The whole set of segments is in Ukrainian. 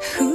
Who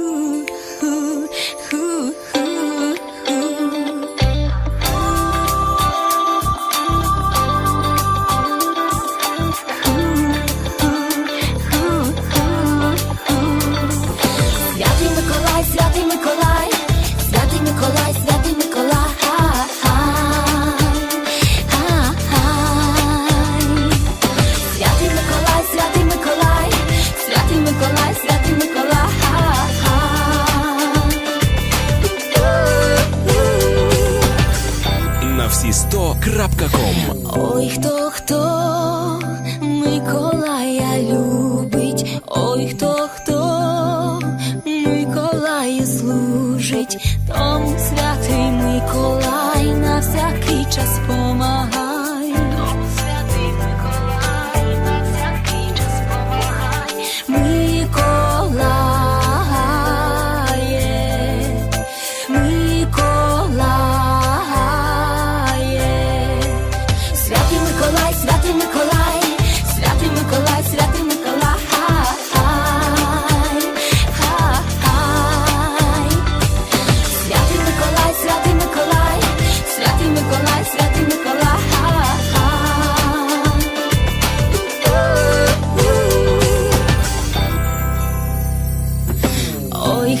Сі100.ком Ой, хто хто? Миколая любить, ой, хто хто? Миколаю служить, тому святий Миколай на всякий час помагає.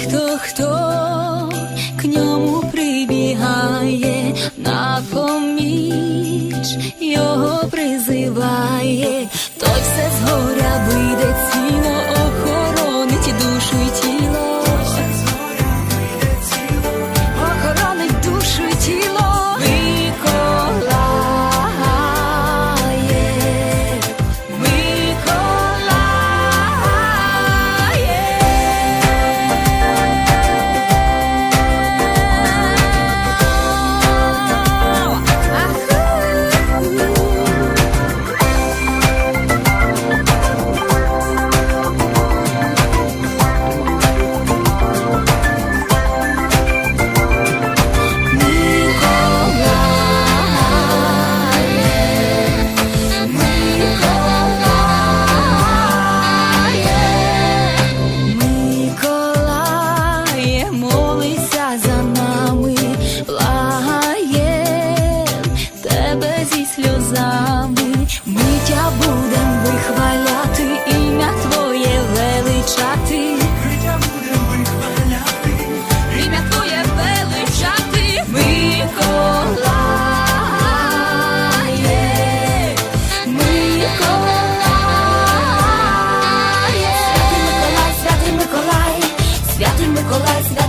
хто, хто к ньому прибігає, на поміч його призиває. Миколай свят.